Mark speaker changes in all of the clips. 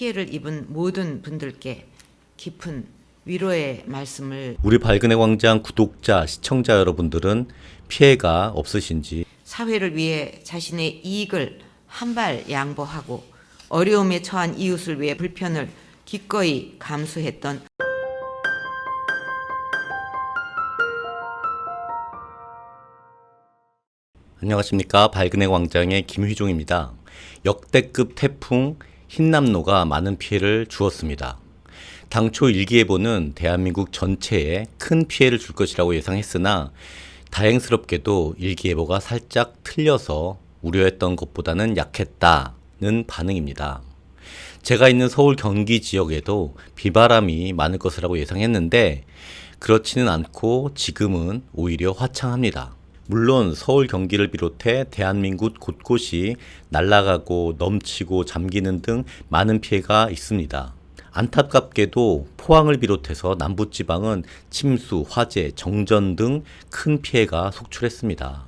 Speaker 1: 피해를 입은 모든 분들께 깊은 위로의 말씀을
Speaker 2: 우리 발근의 광장 구독자, 시청자 여러분들은 피해가 없으신지
Speaker 1: 사회를 위해 자신의 이익을 한 발 양보하고 어려움에 처한 이웃을 위해 불편을 기꺼이 감수했던
Speaker 2: 안녕하십니까 발근의 광장의 김휘종입니다. 역대급 태풍 흰남노가 많은 피해를 주었습니다. 당초 일기예보는 대한민국 전체에 큰 피해를 줄 것이라고 예상했으나 다행스럽게도 일기예보가 살짝 틀려서 우려했던 것보다는 약했다는 반응입니다. 제가 있는 서울 경기 지역에도 비바람이 많을 것이라고 예상했는데 그렇지는 않고 지금은 오히려 화창합니다. 물론 서울 경기를 비롯해 대한민국 곳곳이 날아가고 넘치고 잠기는 등 많은 피해가 있습니다. 안타깝게도 포항을 비롯해서 남부지방은 침수, 화재, 정전 등 큰 피해가 속출했습니다.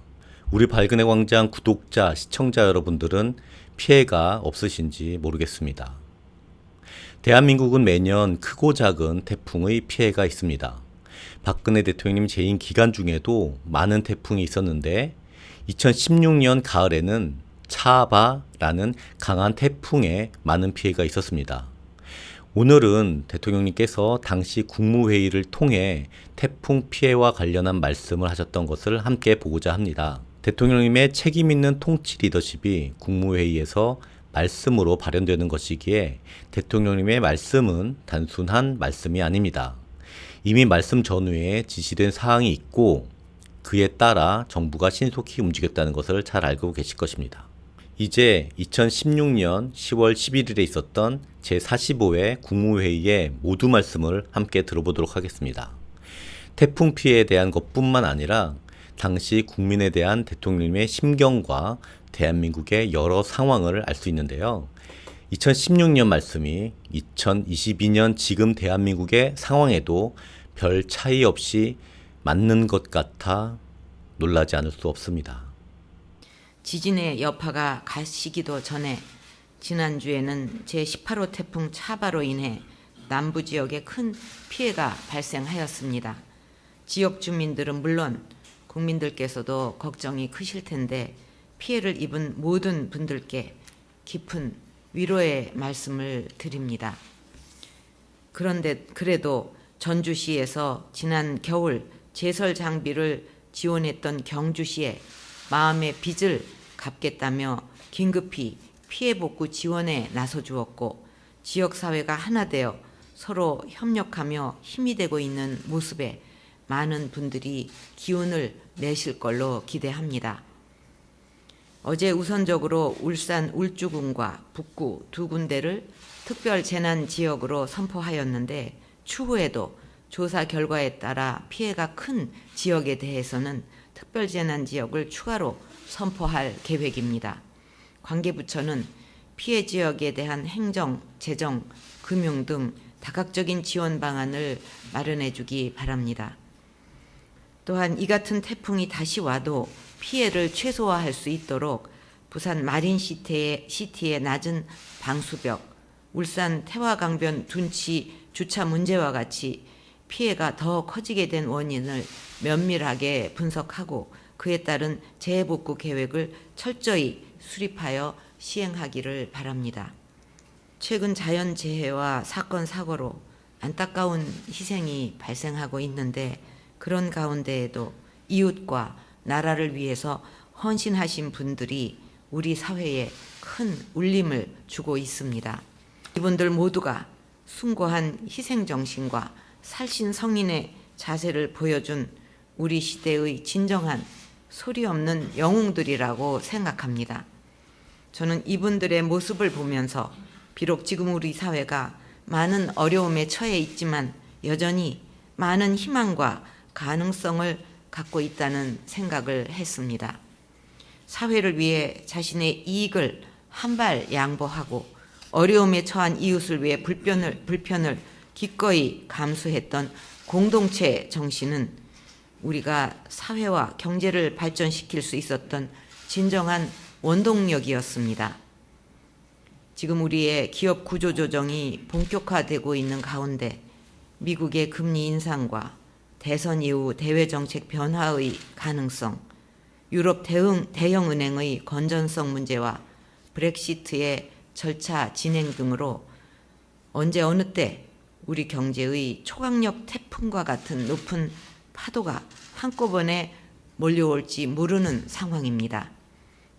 Speaker 2: 우리 발근의 광장 구독자, 시청자 여러분들은 피해가 없으신지 모르겠습니다. 대한민국은 매년 크고 작은 태풍의 피해가 있습니다. 박근혜 대통령님 재임 기간 중에도 많은 태풍이 있었는데 2016년 가을에는 차바라는 강한 태풍에 많은 피해가 있었습니다. 오늘은 대통령님께서 당시 국무회의를 통해 태풍 피해와 관련한 말씀을 하셨던 것을 함께 보고자 합니다. 대통령님의 책임 있는 통치 리더십이 국무회의에서 말씀으로 발현되는 것이기에 대통령님의 말씀은 단순한 말씀이 아닙니다. 이미 말씀 전후에 지시된 사항이 있고 그에 따라 정부가 신속히 움직였다는 것을 잘 알고 계실 것입니다. 이제 2016년 10월 11일에 있었던 제45회 국무회의의 모두 말씀을 함께 들어보도록 하겠습니다. 태풍 피해에 대한 것뿐만 아니라 당시 국민에 대한 대통령님의 심경과 대한민국의 여러 상황을 알 수 있는데요. 2016년 말씀이 2022년 지금 대한민국의 상황에도 별 차이 없이 맞는 것 같아 놀라지 않을 수 없습니다.
Speaker 1: 지진의 여파가 가시기도 전에 지난주에는 제18호 태풍 차바로 인해 남부 지역에 큰 피해가 발생하였습니다. 지역 주민들은 물론 국민들께서도 걱정이 크실 텐데 피해를 입은 모든 분들께 깊은 위로의 말씀을 드립니다. 그런데 그래도 전주시에서 지난 겨울 제설 장비를 지원했던 경주시에 마음의 빚을 갚겠다며 긴급히 피해 복구 지원에 나서 주었고 지역 사회가 하나 되어 서로 협력하며 힘이 되고 있는 모습에 많은 분들이 기운을 내실 걸로 기대합니다. 어제 우선적으로 울산 울주군과 북구 두 군데를 특별 재난 지역으로 선포하였는데 추후에도 조사 결과에 따라 피해가 큰 지역에 대해서는 특별 재난 지역을 추가로 선포할 계획입니다. 관계부처는 피해 지역에 대한 행정, 재정, 금융 등 다각적인 지원 방안을 마련해 주기 바랍니다. 또한 이 같은 태풍이 다시 와도 피해를 최소화할 수 있도록 부산 마린 시티의, 시티의 낮은 방수벽, 울산 태화강변 둔치 주차 문제와 같이 피해가 더 커지게 된 원인을 면밀하게 분석하고 그에 따른 재해복구 계획을 철저히 수립하여 시행하기를 바랍니다. 최근 자연재해와 사건 사고로 안타까운 희생이 발생하고 있는데 그런 가운데에도 이웃과 나라를 위해서 헌신하신 분들이 우리 사회에 큰 울림을 주고 있습니다. 이분들 모두가 숭고한 희생 정신과 살신 성인의 자세를 보여준 우리 시대의 진정한 소리 없는 영웅들이라고 생각합니다. 저는 이분들의 모습을 보면서 비록 지금 우리 사회가 많은 어려움에 처해 있지만 여전히 많은 희망과 가능성을 갖고 있다는 생각을 했습니다. 사회를 위해 자신의 이익을 한 발 양보하고 어려움에 처한 이웃을 위해 불편을, 불편을 기꺼이 감수했던 공동체 정신은 우리가 사회와 경제를 발전시킬 수 있었던 진정한 원동력이었습니다. 지금 우리의 기업 구조 조정이 본격화되고 있는 가운데 미국의 금리 인상과 대선 이후 대외 정책 변화의 가능성, 유럽 대응, 대형 은행의 건전성 문제와 브렉시트의 절차 진행 등으로 언제 어느 때 우리 경제의 초강력 태풍과 같은 높은 파도가 한꺼번에 몰려올지 모르는 상황입니다.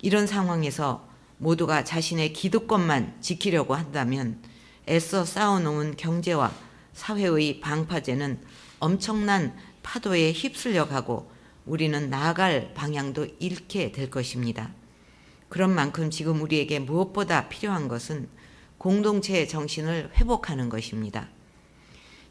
Speaker 1: 이런 상황에서 모두가 자신의 기득권만 지키려고 한다면 애써 쌓아놓은 경제와 사회의 방파제는 엄청난 파도에 휩쓸려 가고 우리는 나아갈 방향도 잃게 될 것입니다. 그런 만큼 지금 우리에게 무엇보다 필요한 것은 공동체의 정신을 회복하는 것입니다.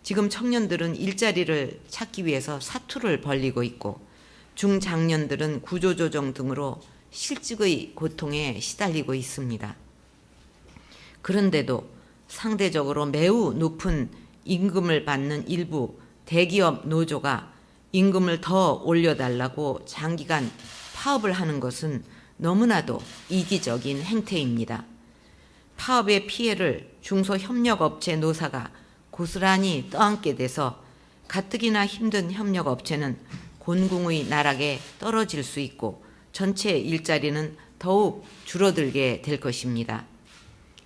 Speaker 1: 지금 청년들은 일자리를 찾기 위해서 사투를 벌리고 있고 중장년들은 구조조정 등으로 실직의 고통에 시달리고 있습니다. 그런데도 상대적으로 매우 높은 임금을 받는 일부 대기업 노조가 임금을 더 올려달라고 장기간 파업을 하는 것은 너무나도 이기적인 행태입니다. 파업의 피해를 중소협력업체 노사가 고스란히 떠안게 돼서 가뜩이나 힘든 협력업체는 곤궁의 나락에 떨어질 수 있고 전체 일자리는 더욱 줄어들게 될 것입니다.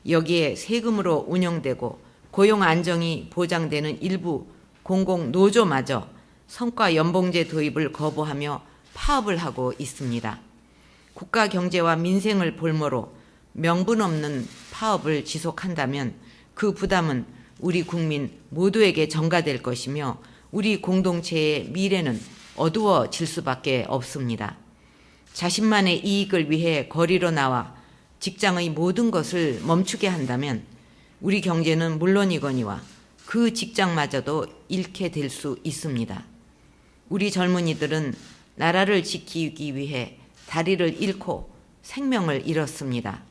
Speaker 1: 여기에 세금으로 운영되고 고용 안정이 보장되는 일부 공공 노조마저 성과 연봉제 도입을 거부하며 파업을 하고 있습니다. 국가 경제와 민생을 볼모로 명분 없는 파업을 지속한다면 그 부담은 우리 국민 모두에게 전가될 것이며 우리 공동체의 미래는 어두워질 수밖에 없습니다. 자신만의 이익을 위해 거리로 나와 직장의 모든 것을 멈추게 한다면 우리 경제는 물론이거니와 그 직장마저도 잃게 될 수 있습니다. 우리 젊은이들은 나라를 지키기 위해 다리를 잃고 생명을 잃었습니다.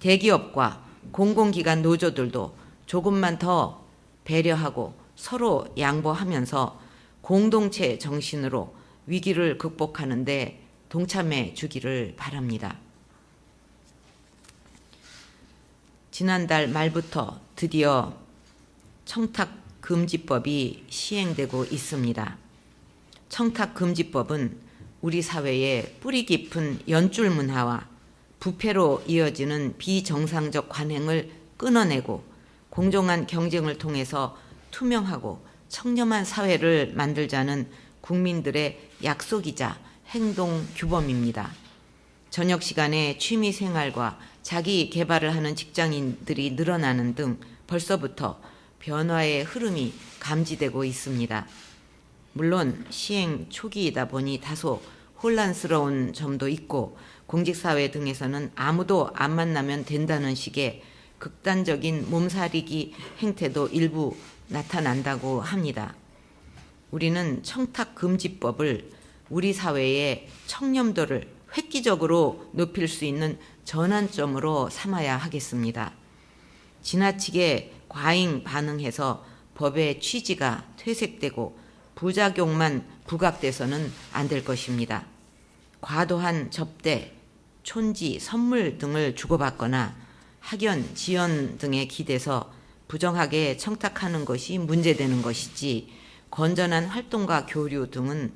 Speaker 1: 대기업과 공공기관 노조들도 조금만 더 배려하고 서로 양보하면서 공동체 정신으로 위기를 극복하는데 동참해 주기를 바랍니다. 지난달 말부터 드디어 청탁금지법이 시행되고 있습니다. 청탁금지법은 우리 사회의 뿌리 깊은 연줄 문화와 부패로 이어지는 비정상적 관행을 끊어내고 공정한 경쟁을 통해서 투명하고 청렴한 사회를 만들자는 국민들의 약속이자 행동 규범입니다. 저녁 시간에 취미 생활과 자기 개발을 하는 직장인들이 늘어나는 등 벌써부터 변화의 흐름이 감지되고 있습니다. 물론 시행 초기이다 보니 다소 혼란스러운 점도 있고 공직사회 등에서는 아무도 안 만나면 된다는 식의 극단적인 몸살이기 행태도 일부 나타난다고 합니다. 우리는 청탁금지법을 우리 사회의 청렴도를 획기적으로 높일 수 있는 전환점으로 삼아야 하겠습니다. 지나치게 과잉 반응해서 법의 취지가 퇴색되고 부작용만 부각돼서는 안 될 것입니다. 과도한 접대, 촌지, 선물 등을 주고받거나 학연, 지연 등에 기대서 부정하게 청탁하는 것이 문제되는 것이지 건전한 활동과 교류 등은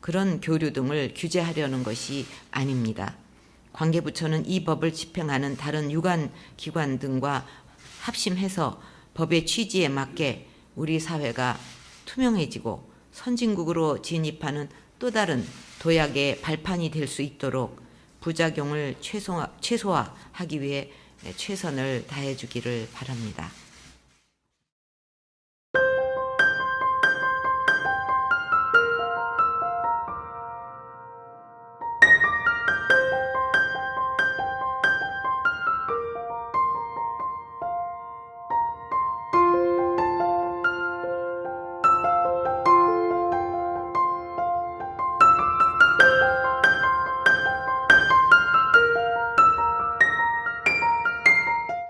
Speaker 1: 그런 교류 등을 규제하려는 것이 아닙니다. 관계부처는 이 법을 집행하는 다른 유관 기관 등과 합심해서 법의 취지에 맞게 우리 사회가 투명해지고 선진국으로 진입하는 또 다른 도약의 발판이 될 수 있도록 부작용을 최소화, 최소화하기 위해 최선을 다해 주기를 바랍니다.